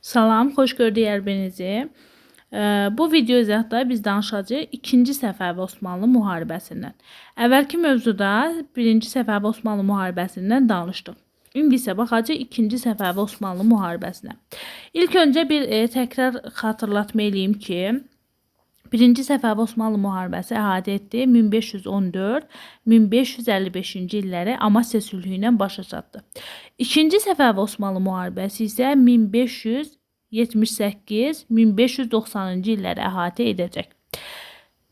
Salam, xoş gördük hər-birinizi. Ee, Bu video izahda biz danışacağıq 2-ci Səfəvi Osmanlı müharibəsindən. Əvvəlki mövzuda 1-ci Səfəvi Osmanlı müharibəsindən danışdıq. İndi isə baxacağıq 2-ci Səfəvi Osmanlı müharibəsinə. İlk öncə bir e, təkrar xatırlatma eləyim ki, 1-ci Səfəvi Osmanlı müharibəsi əhatə etdi 1514-1555-ci illəri Amasya sülhü ilə başa çatdı. 2-ci Səfəvi Osmanlı müharibəsi isə 1578-1590-cı illəri əhatə edəcək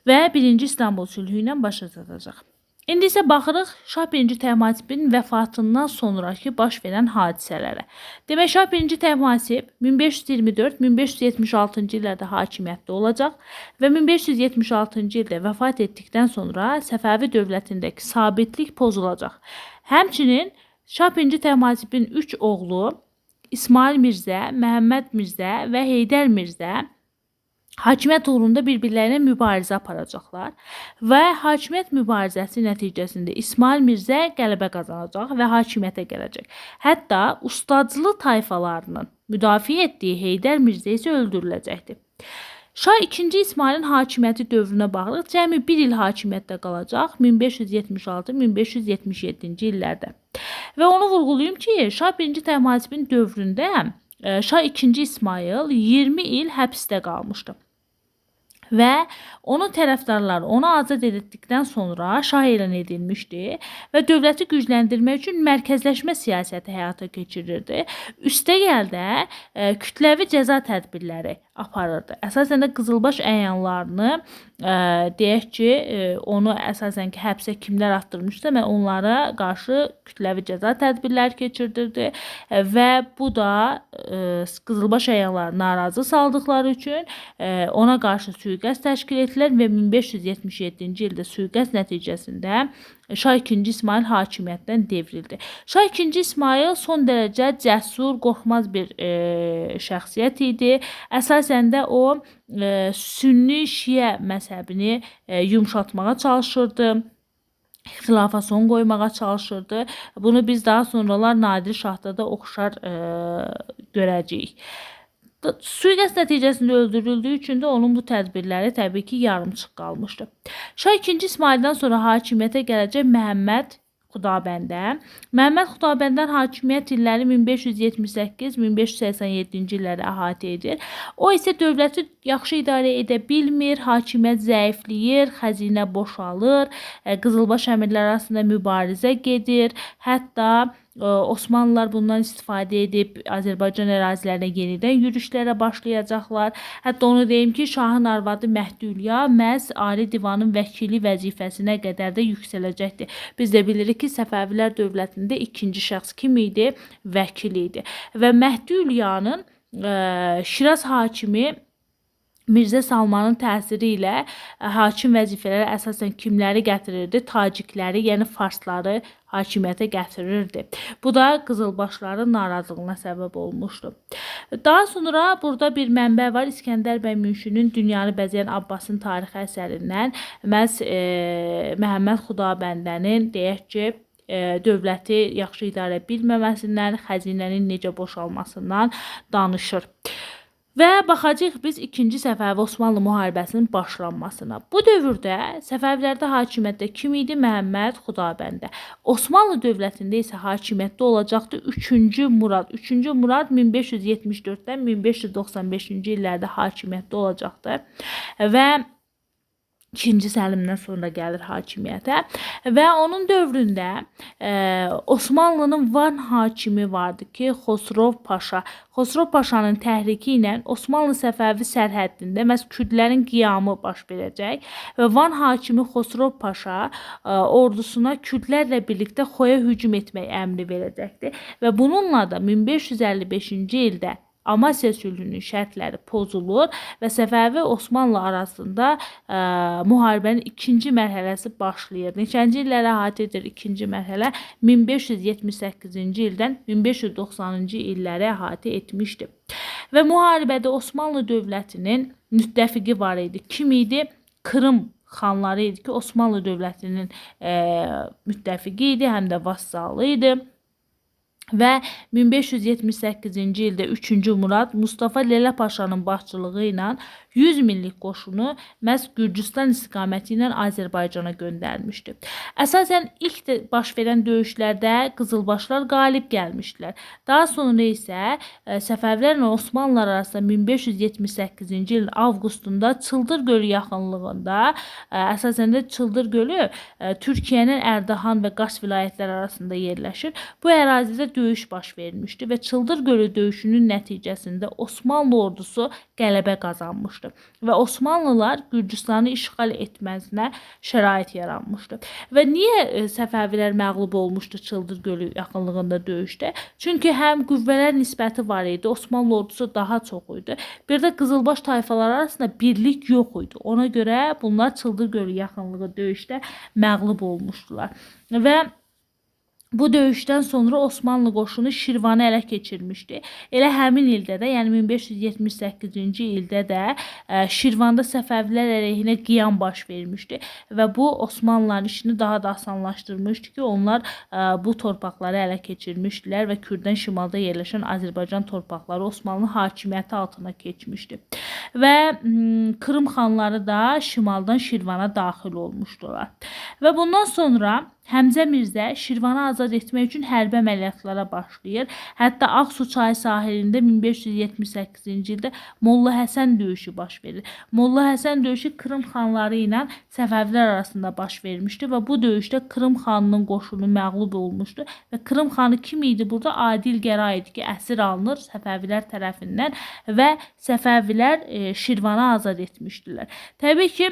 və 1-ci İstanbul sülhü ilə başa çatacaq. İndi isə baxırıq Şah 1-ci Təhmasibin vəfatından sonrakı baş verən hadisələrə. Demək Şah 1-ci Təhmasib 1524-1576-cı illərdə hakimiyyətdə olacaq və 1576-cı ildə vəfat etdikdən sonra Səfəvi dövlətindəki sabitlik pozulacaq. Həmçinin Şah 1-ci Təhmasibin 3 oğlu İsmail Mirzə, Məhəmməd Mirzə və Heydər Mirzə hakimiyyət uğrunda bir-birlərinə mübarizə aparacaqlar və hakimiyyət mübarizəsi nəticəsində İsmail Mirzə qələbə qazanacaq və hakimiyyətə gələcək. Hətta ustacılı tayfalarının müdafiə etdiyi Heydər Mirzə isə öldürüləcəkdir. Şah 2-ci İsmailin hakimiyyəti dövrünə baxırıq. Cəmi 1 il hakimiyyətdə qalacaq 1576-1577-ci illərdə. Və onu vurğulayım ki, Şah 1-ci Təhmasibin dövründə Şah 2-ci İsmail 20 il həbsdə qalmışdı. Və onun tərəfdarları onu azad edildikdən sonra şah elan edilmişdi və dövləti gücləndirmək üçün mərkəzləşmə siyasəti həyata keçirirdi. Üstəgəl də e, kütləvi cəza tədbirləri aparırdı. Əsasən də qızılbaş əyanlarını e, deyək ki, e, onu əsasən ki, həbsə kimlər atdırmışsa və onlara qarşı kütləvi cəza tədbirləri keçirdirdi e, və bu da e, qızılbaş əyanları narazı saldıqları üçün e, ona qarşı sui-qəsd təşkil etdilər və 1577-ci ildə sui-qəsd nəticəsində Şah 2-ci İsmail hakimiyyətdən devrildi. Şah 2-ci İsmail son dərəcə cəsur, qorxmaz bir e, şəxsiyyət idi. Əsasən də o e, Sünni Şiə məzhəbini e, yumşatmağa çalışırdı xilafa son qoymağa çalışırdı. Bunu biz daha sonralar Nadir Şahda da oxşar e, görəcəyik. Sui-qəsd nəticəsində öldürüldüyü üçün də onun bu tədbirləri təbii ki, yarımçıq qalmışdı. Şah 2-ci İsmaildən sonra hakimiyyətə gələcək Məhəmməd Xudabəndə. Məhəmməd Xudabəndən hakimiyyət illəri 1578-1587-ci illəri əhatə edir. O isə dövləti yaxşı idarə edə bilmir, hakimiyyət zəifləyir, xəzinə boşalır, e, Qızılbaş əmirləri arasında mübarizə gedir. Hətta Osmanlılar bundan istifadə edib Azərbaycan ərazilərinə yenidən yürüşlərə başlayacaqlar. Hətta onu deyim ki, şahın arvadı Məhdülya məhz Ali Divanın vəkili vəzifəsinə qədər də yüksələcəkdir. Biz də bilirik ki, Səfəvilər dövlətində ikinci şəxs kim idi? Vəkil idi. Və Məhdülyanın ə, Şiraz hakimi Mirzə Salmanın təsiri ilə ə, hakim vəzifələrə əsasən kimləri gətirirdi? Tacikləri, yəni farsları hakimiyyətə gətirirdi. Bu da qızılbaşların narazılığına səbəb olmuşdu. Daha sonra burada bir mənbə var. İskəndər bəy Münşinin Dünyanı bəzəyən Abbasın tarixi əsərindən məhz e, Məhəmməd Xudabəndənin deyək ki, e, dövləti yaxşı idarə bilməməsindən, xəzinənin necə boşalmasından danışır. Və baxacağıq biz 2-ci Səfəvi Osmanlı müharibəsinin başlanmasına. Bu dövrdə Səfəvilərdə hakimiyyətdə kim idi? Məhəmməd Xudabəndə. Osmanlı dövlətində isə hakimiyyətdə olacaqdı 3-cü Murad. 3-cü Murad 1574-dən 1595-ci illərdə hakimiyyətdə olacaqdı. Və İkinci Səlimdən sonra gəlir hakimiyyətə və onun dövründə e, Osmanlının Van hakimi vardı ki, Xosrov Paşa. Xosrov Paşanın təhriki ilə Osmanlı Səfəvi sərhəddində məhz kürdlərin qiyamı baş verəcək və Van hakimi Xosrov Paşa e, ordusuna kürdlərlə birlikdə Xoya hücum etmək əmri verəcəkdir və bununla da 1555-ci ildə Amasya sülhünün şərtləri pozulur və Səfəvi Osmanlı arasında ə, müharibənin ikinci mərhələsi başlayır. Neçənci illəri əhatə edir ikinci mərhələ? 1578-ci ildən 1590-cı illəri əhatə etmişdi. Və müharibədə Osmanlı dövlətinin müttəfiqi var idi. Kim idi? Krım xanları idi ki, Osmanlı dövlətinin e, müttəfiqi idi, həm də vassalı idi. Və 1578-ci ildə 3-cü Murad Mustafa Lələ Paşanın başçılığı ilə 100 minlik qoşunu məhz Gürcüstan istiqaməti ilə Azərbaycana göndərmişdi. Əsasən ilk baş verən döyüşlərdə Qızılbaşlar qalib gəlmişdilər. Daha sonra isə ə, Səfəvilərlə Osmanlılar arasında 1578-ci ilin avqustunda Çıldır gölü yaxınlığında ə, əsasən də Çıldır gölü ə, Türkiyənin Ərdahan və Qars vilayətləri arasında yerləşir. Bu ərazidə döyüş baş vermişdi və Çıldır gölü döyüşünün nəticəsində Osmanlı ordusu qələbə qazanmışdı və Osmanlılar Gürcüstanı işğal etməsinə şərait yaranmışdı. Və niyə e, Səfəvilər məğlub olmuşdu Çıldır gölü yaxınlığında döyüşdə? Çünki həm qüvvələr nisbəti var idi, Osmanlı ordusu daha çox idi. Bir də Qızılbaş tayfaları arasında birlik yox idi. Ona görə bunlar Çıldır gölü yaxınlığı döyüşdə məğlub olmuşdular. Və bu döyüşdən sonra Osmanlı qoşunu Şirvanı ələ keçirmişdi. Elə həmin ildə də, yəni 1578-ci ildə də ə, Şirvanda Səfəvilər əleyhinə qiyam baş vermişdi və bu Osmanlıların işini daha da asanlaşdırmışdı ki, onlar ə, bu torpaqları ələ keçirmişdilər və Kürdən şimalda yerləşən Azərbaycan torpaqları Osmanlı hakimiyyəti altına keçmişdi. Və Krım xanları da şimaldan Şirvana daxil olmuşdular. Və bundan sonra Həmzə Mirzə Şirvanı azad etmək üçün hərbi əməliyyatlara başlayır. Hətta Ağsu çayı sahilində 1578-ci ildə Molla Həsən döyüşü baş verir. Molla Həsən döyüşü Krım xanları ilə Səfəvilər arasında baş vermişdi və bu döyüşdə Krım xanının qoşunu məğlub olmuşdu və Krım xanı kim idi burada? Adil Gəra idi ki, əsir alınır Səfəvilər tərəfindən və Səfəvilər e, Şirvanı azad etmişdilər. Təbii ki,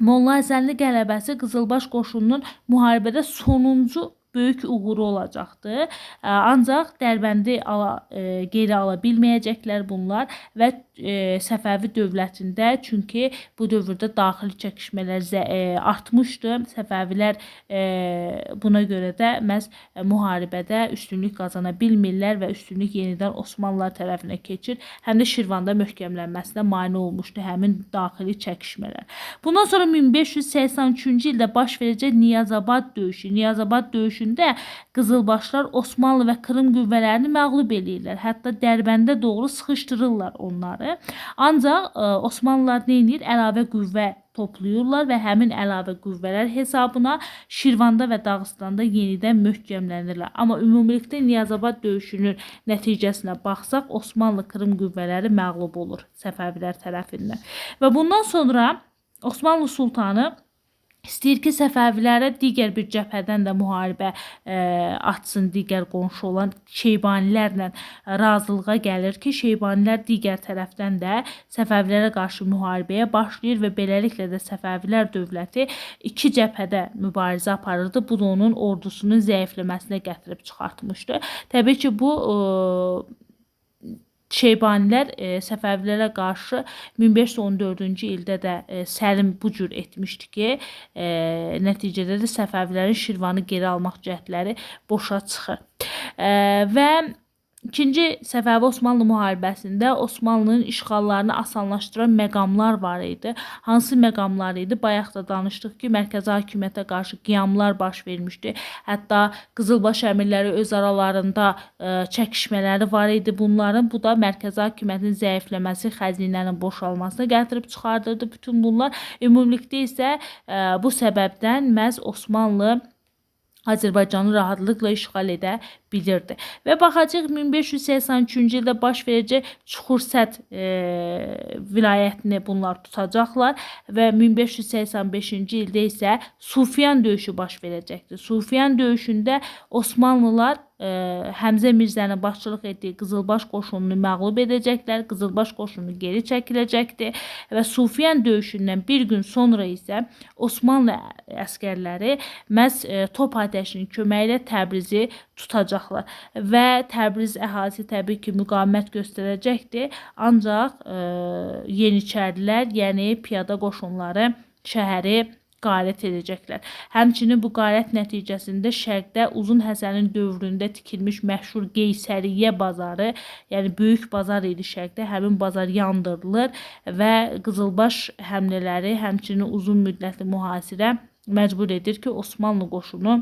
Molla Həsənli qələbəsi Qızılbaş qoşununun müharibədə sonuncu böyük uğuru olacaqdı. Ancaq Dərbəndi ala, geri ala bilməyəcəklər bunlar və Səfəvi dövlətində çünki bu dövrdə daxili çəkişmələr artmışdı. Səfəvilər buna görə də məhz müharibədə üstünlük qazana bilmirlər və üstünlük yenidən Osmanlılar tərəfinə keçir. Həm də Şirvanda möhkəmlənməsinə mane olmuşdu həmin daxili çəkişmələr. Bundan sonra 1583-cü ildə baş verəcək Niyazabad döyüşü. Niyazabad döyüşündə Qızılbaşlar Osmanlı və Krım qüvvələrini məğlub eləyirlər. Hətta Dərbəndə doğru sıxışdırırlar onları. Ancaq ə, Osmanlılar nə edir? Əlavə qüvvə toplayırlar və həmin əlavə qüvvələr hesabına Şirvanda və Dağıstanda yenidən möhkəmlənirlər. Amma ümumilikdə Niyazabad döyüşünün nəticəsinə baxsaq, Osmanlı Krım qüvvələri məğlub olur Səfəvilər tərəfindən. Və bundan sonra Osmanlı sultanı İstəyir ki, Səfəvilərə digər bir cəbhədən də müharibə ə, açsın digər qonşu olan Şeybanilərlə razılığa gəlir ki, Şeybanilər digər tərəfdən də Səfəvilərə qarşı müharibəyə başlayır və beləliklə də Səfəvilər dövləti iki cəbhədə mübarizə aparırdı. Bu da onun ordusunun zəifləməsinə gətirib çıxartmışdı. Təbii ki, bu ə, Şeybanilər e, Səfəvilərə qarşı 1514-cü ildə də e, Səlim bu cür etmişdi ki, e, nəticədə də Səfəvilərin Şirvanı geri almaq cəhdləri boşa çıxır. E, və İkinci Səfəvi Osmanlı müharibəsində Osmanlının işğallarını asanlaşdıran məqamlar var idi. Hansı məqamlar idi? Bayaq da danışdıq ki, mərkəzi hakimiyyətə qarşı qiyamlar baş vermişdi. Hətta Qızılbaş əmirləri öz aralarında ə, çəkişmələri var idi bunların. Bu da mərkəzi hakimiyyətin zəifləməsi, xəzinənin boşalmasına gətirib çıxardırdı bütün bunlar. Ümumilikdə isə ə, bu səbəbdən məhz Osmanlı Azərbaycanı rahatlıqla işğal edə bilirdi. Və baxacaq 1583-cü ildə baş verəcək Çuxursət e, vilayətini bunlar tutacaqlar və 1585-ci ildə isə Sufiyan döyüşü baş verəcəkdir. Sufiyan döyüşündə Osmanlılar e, Həmzə Mirzənin başçılıq etdiyi Qızılbaş qoşununu məğlub edəcəklər. Qızılbaş qoşunu geri çəkiləcəkdir və Sufiyan döyüşündən bir gün sonra isə Osmanlı əskərləri məhz e, top atəşinin köməyi ilə Təbrizi tutacaqlar və Təbriz əhalisi təbii ki, müqavimət göstərəcəkdir. Ancaq e, Yeniçərilər, yəni piyada qoşunları şəhəri qarət edəcəklər. Həmçinin bu qarət nəticəsində şərqdə Uzun Həsənin dövründə tikilmiş məşhur Qeysəriyyə bazarı, yəni böyük bazar idi şərqdə, həmin bazar yandırılır və Qızılbaş həmlələri, həmçinin uzun müddətli mühasirə məcbur edir ki, Osmanlı qoşunu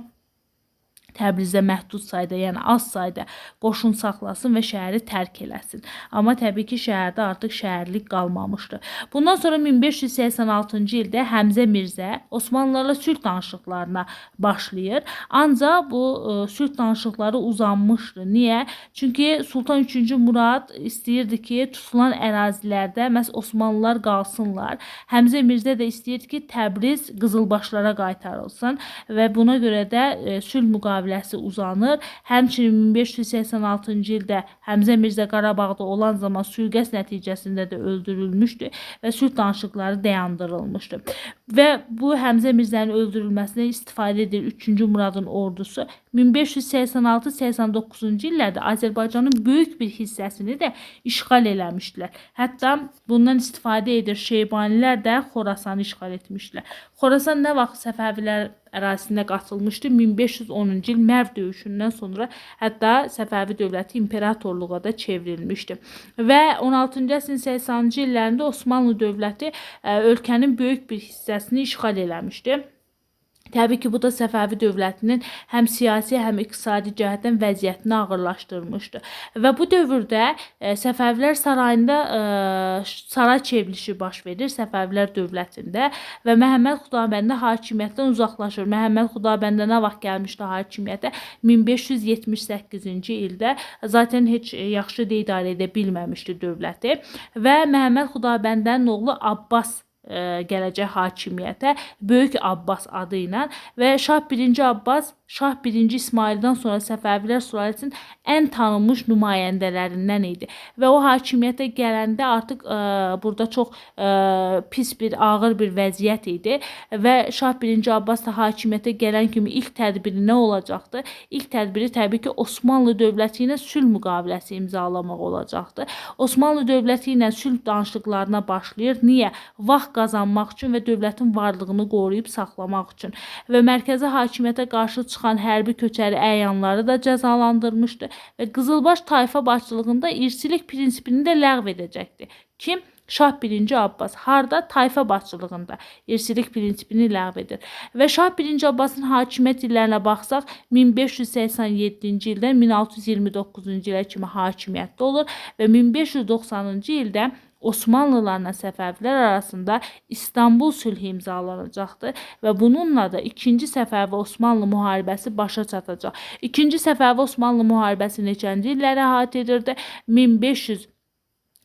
Təbrizdə məhdud sayda, yəni az sayda qoşun saxlasın və şəhəri tərk eləsin. Amma təbii ki, şəhərdə artıq şəhərlik qalmamışdı. Bundan sonra 1586-cı ildə Həmzə Mirzə Osmanlılarla sülh danışıqlarına başlayır. Ancaq bu ə, sülh danışıqları uzanmışdı. Niyə? Çünki Sultan 3-cü Murad istəyirdi ki, tutulan ərazilərdə məhz Osmanlılar qalsınlar. Həmzə Mirzə də istəyirdi ki, Təbriz qızılbaşlara qaytarılsın və buna görə də ə, sülh müqaviləsi uzanır. Həmçinin 1586-cı ildə Həmzə Mirzə Qarabağda olan zaman sülh-qəsd nəticəsində də öldürülmüşdü və sülh danışıqları dayandırılmışdı. Və bu Həmzə Mirzənin öldürülməsinə istifadə edir 3-cü Muradın ordusu. 1586-89-cu illərdə Azərbaycanın böyük bir hissəsini də işğal eləmişdilər. Hətta bundan istifadə edir Şeybanilər də Xorasanı işğal etmişdilər. Xorasan nə vaxt Səfəvilər ərazisinə qatılmışdı? 1510-cu il Mərv döyüşündən sonra hətta Səfəvi dövləti imperatorluğa da çevrilmişdi. Və 16-cı əsrin 80-cı illərində Osmanlı dövləti ə, ölkənin böyük bir hissəsini işğal eləmişdi. Təbii ki, bu da Səfəvi dövlətinin həm siyasi, həm iqtisadi cəhətdən vəziyyətini ağırlaşdırmışdı. Və bu dövrdə e, Səfəvilər sarayında e, saray çevrilişi baş verir Səfəvilər dövlətində və Məhəmməd Xudabəndə hakimiyyətdən uzaqlaşır. Məhəmməd Xudabəndə nə vaxt gəlmişdi hakimiyyətə? 1578-ci ildə zaten heç yaxşı da idarə edə bilməmişdi dövləti və Məhəmməd Xudabəndənin oğlu Abbas ə, gələcək hakimiyyətə Böyük Abbas adı ilə və Şah 1-ci Abbas Şah 1-ci İsmaildən sonra Səfəvilər sülaləsinin ən tanınmış nümayəndələrindən idi və o hakimiyyətə gələndə artıq ə, burada çox ə, pis bir, ağır bir vəziyyət idi və Şah 1-ci Abbas da hakimiyyətə gələn kimi ilk tədbiri nə olacaqdı? İlk tədbiri təbii ki, Osmanlı dövləti ilə sülh müqaviləsi imzalamaq olacaqdı. Osmanlı dövləti ilə sülh danışıqlarına başlayır. Niyə? Vaxt qazanmaq üçün və dövlətin varlığını qoruyub saxlamaq üçün və mərkəzi hakimiyyətə qarşı hərbi köçəri əyanları da cəzalandırmışdı və Qızılbaş tayfa başçılığında irsilik prinsipini də ləğv edəcəkdi. Kim? Şah 1-ci Abbas harda tayfa başçılığında irsilik prinsipini ləğv edir. Və Şah 1-ci Abbasın hakimiyyət illərinə baxsaq 1587-ci ildən 1629-cu ilə kimi hakimiyyətdə olur və 1590-cı ildə Osmanlılarla Səfəvilər arasında İstanbul sülhü imzalanacaqdır və bununla da 2-ci Səfəvi Osmanlı müharibəsi başa çatacaq. 2-ci Səfəvi Osmanlı müharibəsi neçənci illəri əhatə edirdi? 1500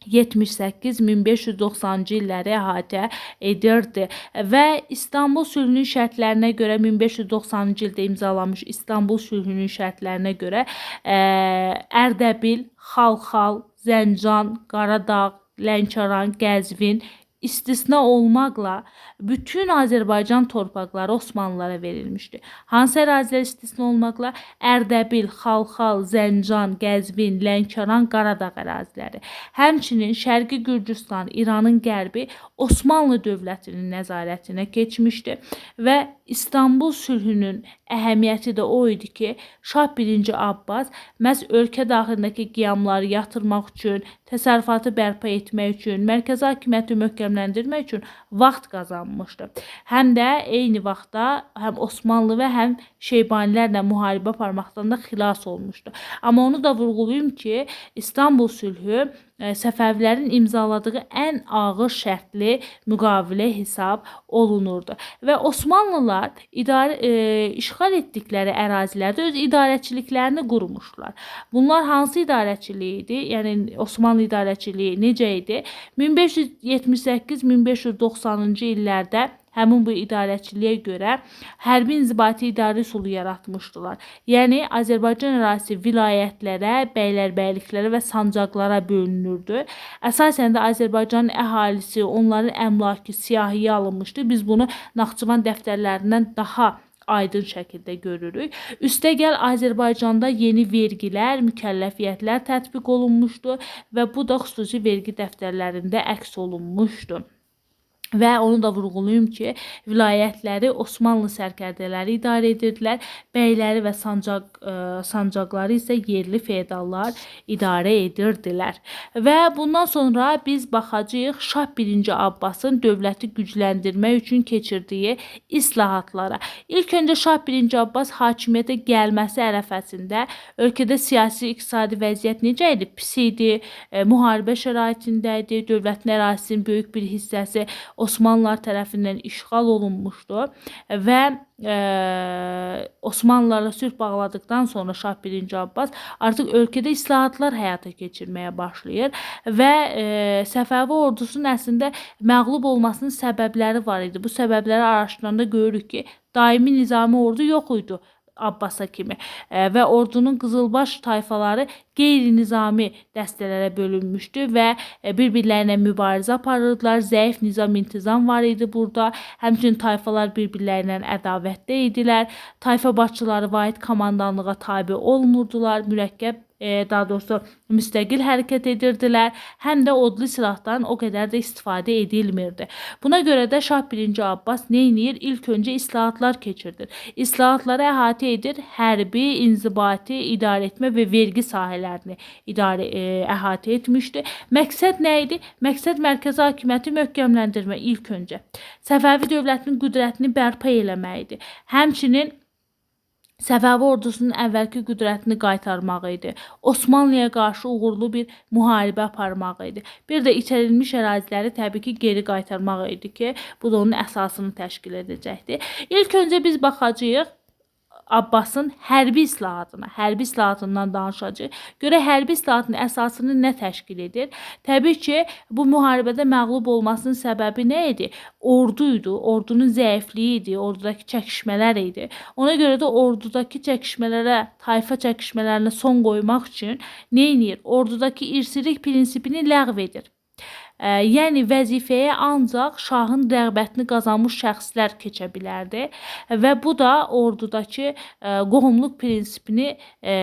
78-1590-cı illəri əhatə edirdi və İstanbul sülhünün şərtlərinə görə 1590-cı ildə imzalanmış İstanbul sülhünün şərtlərinə görə ə, Ərdəbil, Xalxal, Zəncan, Qaradağ, Lənkəran, Qəzvin istisna olmaqla bütün Azərbaycan torpaqları Osmanlılara verilmişdi. Hansı ərazilər istisna olmaqla Ərdəbil, Xalxal, Zəncan, Qəzvin, Lənkəran, Qaradağ əraziləri. Həmçinin Şərqi Gürcüstan, İranın qərbi Osmanlı dövlətinin nəzarətinə keçmişdi və İstanbul sülhünün əhəmiyyəti də o idi ki, Şah 1-ci Abbas məhz ölkə daxilindəki qiyamları yatırmaq üçün, təsərrüfatı bərpa etmək üçün, mərkəzi hakimiyyəti möhkəmləndirmək üçün vaxt qazanmışdı. Həm də eyni vaxtda həm Osmanlı və həm Şeybanilərlə müharibə aparmaqdan da xilas olmuşdu. Amma onu da vurğulayım ki, İstanbul sülhü Səfəvilərin imzaladığı ən ağır şərtli müqavilə hesab olunurdu və Osmanlılar idarə e, işğal etdikləri ərazilərdə öz idarəçiliklərini qurmuşdular. Bunlar hansı idarəçilik idi? Yəni Osmanlı idarəçiliyi necə idi? 1578-1590-cı illərdə həmin bu idarəçiliyə görə hərbi inzibati idarə üsulu yaratmışdılar. Yəni Azərbaycan ərazisi vilayətlərə, bəylərbəyliklərə və sancaqlara bölünürdü. Əsasən də Azərbaycanın əhalisi, onların əmlakı siyahıya alınmışdı. Biz bunu Naxçıvan dəftərlərindən daha aydın şəkildə görürük. Üstəgəl Azərbaycanda yeni vergilər, mükəlləfiyyətlər tətbiq olunmuşdu və bu da xüsusi vergi dəftərlərində əks olunmuşdu. Və onu da vurğulayım ki, vilayətləri Osmanlı sərkərdələri idarə edirdilər. Bəyləri və sancaq ə, sancaqları isə yerli feodallar idarə edirdilər. Və bundan sonra biz baxacağıq Şah 1-ci Abbasın dövləti gücləndirmək üçün keçirdiyi islahatlara. İlk öncə Şah 1-ci Abbas hakimiyyətə gəlməsi ərəfəsində ölkədə siyasi, iqtisadi vəziyyət necə idi? Pis idi, e, müharibə şəraitində idi, dövlətin ərazisinin böyük bir hissəsi Osmanlılar tərəfindən işğal olunmuşdu və e, Osmanlılarla sülh bağladıktan sonra Şah 1-ci Abbas artıq ölkədə islahatlar həyata keçirməyə başlayır və e, Səfəvi ordusunun əslində məğlub olmasının səbəbləri var idi. Bu səbəbləri araşdıranda görürük ki, daimi nizami ordu yox idi. Abbasa kimi e, və ordunun qızılbaş tayfaları qeyri-nizami dəstələrə bölünmüşdü və e, bir-birlərinə mübarizə aparırdılar. Zəif nizam-intizam var idi burada. Həmçinin tayfalar bir-birlərinə ədavətdə idilər. Tayfa başçıları vahid komandanlığa tabe olmurdular. Mürəkkəb e, daha doğrusu müstəqil hərəkət edirdilər. Həm də odlu silahdan o qədər də istifadə edilmirdi. Buna görə də Şah 1-ci Abbas nə edir? İlk öncə islahatlar keçirdir. İslahatları əhatə edir, hərbi, inzibati, idarə etmə və vergi sahələrini idarə e, əhatə etmişdi. Məqsəd nə idi? Məqsəd mərkəzi hakimiyyəti möhkəmləndirmə ilk öncə. Səfəvi dövlətinin qüdrətini bərpa eləmək idi. Həmçinin Səfəvi ordusunun əvvəlki qüdrətini qaytarmaq idi. Osmanlıya qarşı uğurlu bir müharibə aparmaq idi. Bir də içərilmiş əraziləri təbii ki, geri qaytarmaq idi ki, bu da onun əsasını təşkil edəcəkdi. İlk öncə biz baxacağıq Abbasın hərbi islahatına, hərbi islahatından danışacağıq. Görə hərbi islahatın əsasını nə təşkil edir? Təbii ki, bu müharibədə məğlub olmasının səbəbi nə idi? Ordu idi, ordunun zəifliyi idi, ordudakı çəkişmələr idi. Ona görə də ordudakı çəkişmələrə, tayfa çəkişmələrinə son qoymaq üçün nə edir? Ordudakı irsilik prinsipini ləğv edir. Ə, yəni vəzifəyə ancaq şahın rəğbətini qazanmış şəxslər keçə bilərdi və bu da ordudakı ə, qohumluq prinsipini ə,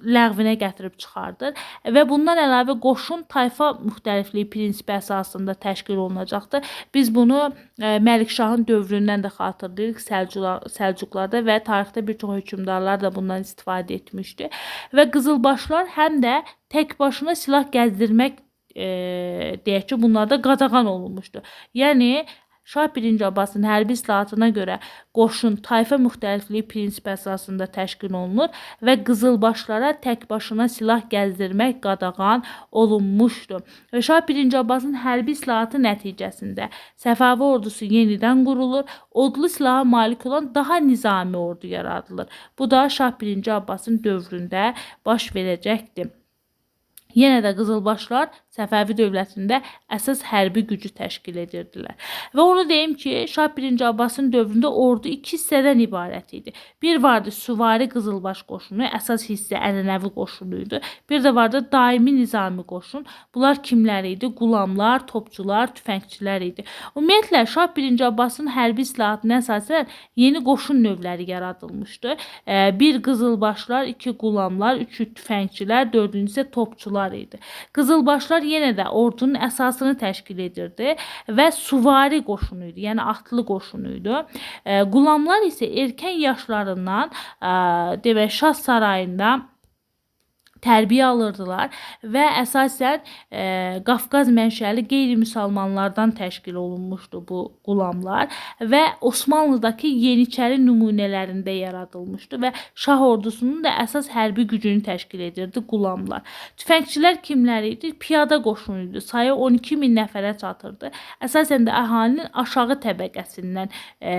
ləğvinə gətirib çıxardır və bundan əlavə qoşun tayfa müxtəlifliyi prinsipi əsasında təşkil olunacaqdır. Biz bunu ə, Məlikşahın dövründən də xatırlayırıq. Səlcuqlar, Səlcuqlarda və tarixdə bir çox hökmdarlar da bundan istifadə etmişdi və qızılbaşlar həm də tək başına silah gəzdirmək e, deyək ki, bunlarda qadağan olunmuşdu. Yəni Şah 1-ci Abbasın hərbi islahatına görə qoşun tayfa müxtəlifliyi prinsipi əsasında təşkil olunur və qızılbaşlara tək başına silah gəzdirmək qadağan olunmuşdu. Və Şah 1-ci Abbasın hərbi islahatı nəticəsində Səfəvi ordusu yenidən qurulur, odlu silaha malik olan daha nizami ordu yaradılır. Bu da Şah 1-ci Abbasın dövründə baş verəcəkdir. Yenə də qızılbaşlar Səfəvi dövlətində əsas hərbi gücü təşkil edirdilər. Və onu deyim ki, Şah 1-ci Abbasın dövründə ordu iki hissədən ibarət idi. Bir vardı süvari qızılbaş qoşunu, əsas hissə ənənəvi qoşunu. Bir də vardı daimi nizami qoşun. Bunlar kimlər idi? Qulamlar, topçular, tüfəngçilər idi. Ümumiyyətlə Şah 1-ci Abbasın hərbi islahatına əsasən yeni qoşun növləri yaradılmışdı. Bir qızılbaşlar, iki qulamlar, üç tüfəngçilər, dördüncü isə topçular idi. Qızılbaşlar yenə də ordunun əsasını təşkil edirdi və suvari qoşunu idi, yəni atlı qoşunu idi. E, qulamlar isə erkən yaşlarından e, demək Şah sarayında tərbiyə alırdılar və əsasən e, Qafqaz mənşəli qeyri-müsəlmanlardan təşkil olunmuşdu bu qulamlar və Osmanlıdakı Yeniçəri nümunələrində yaradılmışdı və Şah ordusunun da əsas hərbi gücünü təşkil edirdi qulamlar. Tüfəngçilər kimlər idi? Piyada qoşunu idi. Sayı 12 min nəfərə çatırdı. Əsasən də əhalinin aşağı təbəqəsindən e,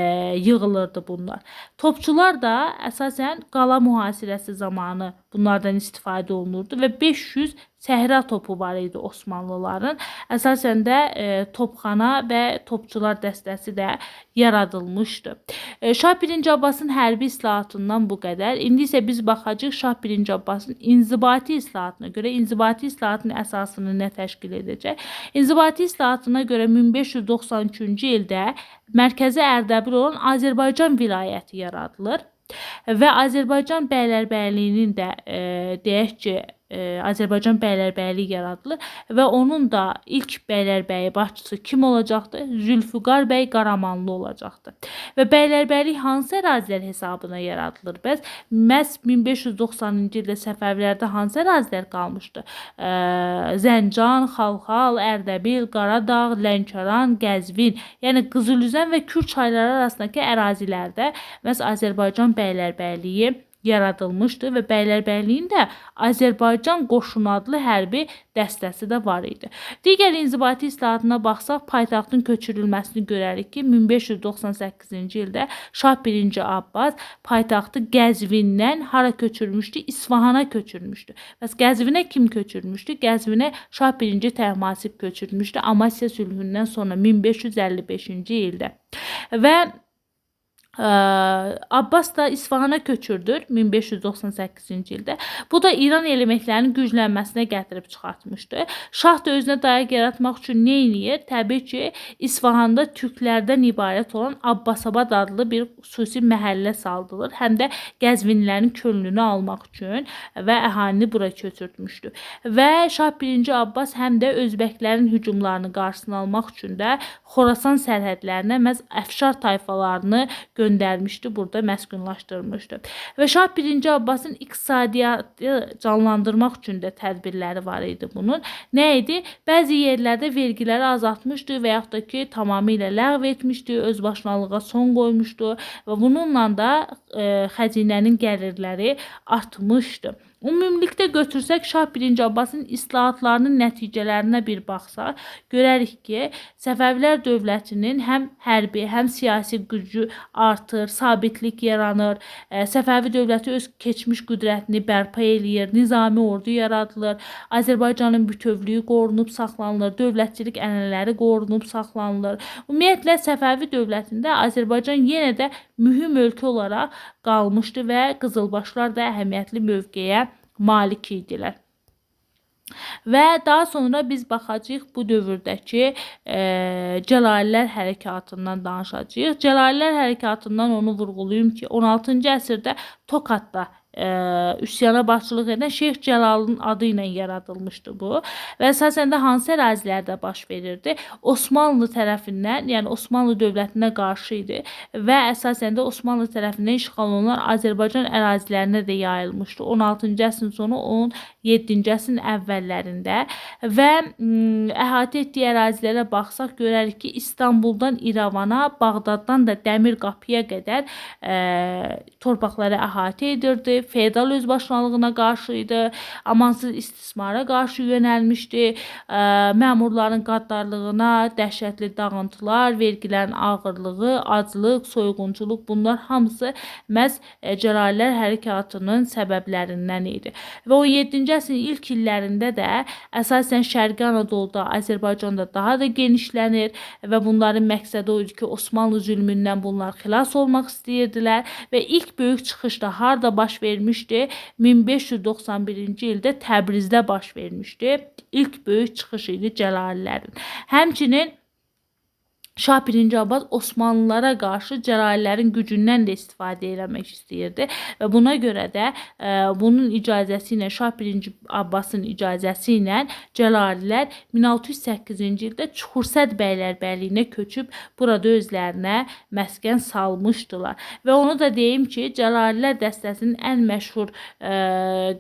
yığılırdı bunlar. Topçular da əsasən qala mühasirəsi zamanı bunlardan istifadə olunurdu və 500 səhra topu var idi Osmanlıların. Əsasən də e, topxana və topçular dəstəsi də yaradılmışdı. E, Şah 1-ci Abbasın hərbi islahatından bu qədər. İndi isə biz baxacağıq Şah 1-ci Abbasın inzibati islahatına görə. İnzibati islahatın əsasını nə təşkil edəcək? İnzibati islahatına görə 1593-cü ildə mərkəzi Ərdəbil olan Azərbaycan vilayəti yaradılır və Azərbaycan bəylərbəyliyinin də e, deyək ki, e, Azərbaycan bəylərbəyliyi yaradılır və onun da ilk bəylərbəyi başçısı kim olacaqdı? Zülfüqar bəy Qaramanlı olacaqdı. Və bəylərbəylik hansı ərazilər hesabına yaradılır? Bəs məhz 1590-cı ildə Səfəvilərdə hansı ərazilər qalmışdı? E, Zəncan, Xalxal, Ərdəbil, Qaradağ, Lənkəran, Qəzvin, yəni Qızılüzən və Kür çayları arasındakı ərazilərdə məhz Azərbaycan bəylərbəyliyi yaradılmışdı və Bəylərbəyliyin də Azərbaycan qoşunu adlı hərbi dəstəsi də var idi. Digər inzibati islahatına baxsaq, paytaxtın köçürülməsini görərik ki, 1598-ci ildə Şah 1-ci Abbas paytaxtı Qəzvindən hara köçürmüşdü? İsfahana köçürmüşdü. Bəs Qəzvinə kim köçürmüşdü? Qəzvinə Şah 1-ci Təhmasib köçürmüşdü Amasya sülhündən sonra 1555-ci ildə. Və Abbas da İsfahana köçürdür 1598-ci ildə. Bu da İran eleməklərinin güclənməsinə gətirib çıxartmışdı. Şah da özünə dayaq yaratmaq üçün nə edir? Təbii ki, İsfahanda türklərdən ibarət olan Abbasabad adlı bir xüsusi məhəllə saldırılır. Həm də Qəzvinlilərin könlünü almaq üçün və əhalini bura köçürtmüşdü. Və Şah 1-ci Abbas həm də özbəklərin hücumlarını qarşısını almaq üçün də Xorasan sərhədlərinə məhz Əfşar tayfalarını göndərmişdi, burada məskunlaşdırmışdı. Və Şah 1-ci Abbasın iqtisadiyyatı canlandırmaq üçün də tədbirləri var idi bunun. Nə idi? Bəzi yerlərdə vergiləri azaltmışdı və yaxud da ki, tamamilə ləğv etmişdi, özbaşınalığa son qoymuşdu və bununla da e, xəzinənin gəlirləri artmışdı. Ümumilikdə götürsək Şah 1-ci Abbasın islahatlarının nəticələrinə bir baxsaq, görərik ki, Səfəvilər dövlətinin həm hərbi, həm siyasi gücü artır, sabitlik yaranır. E, Səfəvi dövləti öz keçmiş qüdrətini bərpa eləyir, nizami ordu yaradılır. Azərbaycanın bütövlüyü qorunub saxlanılır, dövlətçilik ənənələri qorunub saxlanılır. Ümumiyyətlə Səfəvi dövlətində Azərbaycan yenə də mühüm ölkə olaraq qalmışdı və qızılbaşlar da əhəmiyyətli mövqeyə malik idilər. Və daha sonra biz baxacağıq bu dövrdəki e, Cəlalilər hərəkatından danışacağıq. Cəlalilər hərəkatından onu vurğulayım ki, 16-cı əsrdə Tokatda e, üsyana başçılıq edən Şeyx Cəlalın adı ilə yaradılmışdı bu. Və əsasən də hansı ərazilərdə baş verirdi? Osmanlı tərəfindən, yəni Osmanlı dövlətinə qarşı idi və əsasən də Osmanlı tərəfindən işğal olunan Azərbaycan ərazilərinə də yayılmışdı. 16-cı əsrin sonu, 17-ci əsrin əvvəllərində və m, əhatə etdiyi ərazilərə baxsaq görərik ki, İstanbuldan İrəvana, Bağdaddan da Dəmir qapıya qədər e, torpaqları əhatə edirdi feodal özbaşınalığına qarşı idi, amansız istismara qarşı yönəlmişdi, ə, məmurların qəddarlığına, dəhşətli dağıntılar, vergilərin ağırlığı, aclıq, soyğunçuluq bunlar hamısı məhz e, Cəlalilər hərəkatının səbəblərindən idi. Və 17-ci əsrin ilk illərində də əsasən Şərqi Anadoluda, Azərbaycanda daha da genişlənir və bunların məqsədi o ki, Osmanlı zülmündən bunlar xilas olmaq istəyirdilər və ilk böyük çıxışda harda baş vermişdi. 1591-ci ildə Təbrizdə baş vermişdi. İlk böyük çıxış idi Cəlalilərin. Həmçinin Şah 1-ci Abbas Osmanlılara qarşı cəlalilərin gücündən də istifadə etmək istəyirdi və buna görə də e, bunun icazəsi ilə Şah 1-ci Abbasın icazəsi ilə cəlalilər 1608-ci ildə Çuxursəd bəylərbəyliğinə köçüb burada özlərinə məskən salmışdılar. Və onu da deyim ki, cəlalilər dəstəsinin ən məşhur e,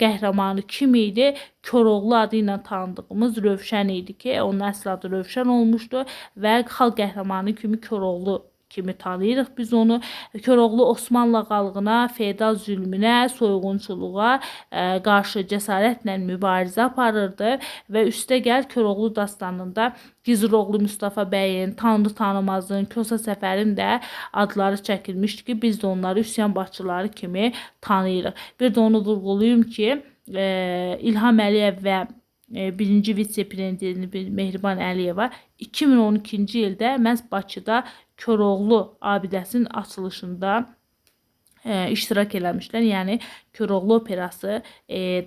qəhrəmanı kim idi? Koroğlu adı ilə tanıdığımız Rövşən idi ki, onun əsl adı Rövşən olmuşdu və xalq qəhrəmanı kimi Koroğlu kimi tanıyırıq biz onu. Koroğlu Osmanlı qalığına, feodal zülmünə, soyğunçuluğa ə, e, qarşı cəsarətlə mübarizə aparırdı və üstəgəl Koroğlu dastanında Gizroğlu Mustafa bəyin, Tanrı tanımazın, Kosa Səfərin də adları çəkilmişdi ki, biz də onları üsyan başçıları kimi tanıyırıq. Bir də onu vurğulayım ki, e, İlham Əliyev və birinci vitse-prezidenti Mehriban Əliyeva 2012-ci ildə məhz Bakıda Koroğlu abidəsinin açılışında e, iştirak eləmişlər. Yəni Koroğlu operası,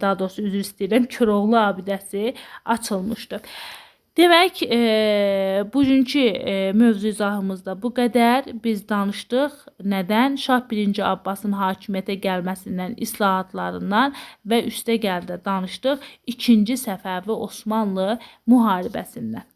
daha doğrusu üzr istəyirəm, Koroğlu abidəsi açılmışdı. Demək, e, bugünkü e, mövzu izahımızda bu qədər. Biz danışdıq nədən? Şah 1-ci Abbasın hakimiyyətə gəlməsindən, islahatlarından və üstə gəldə danışdıq 2-ci Səfəvi Osmanlı müharibəsindən.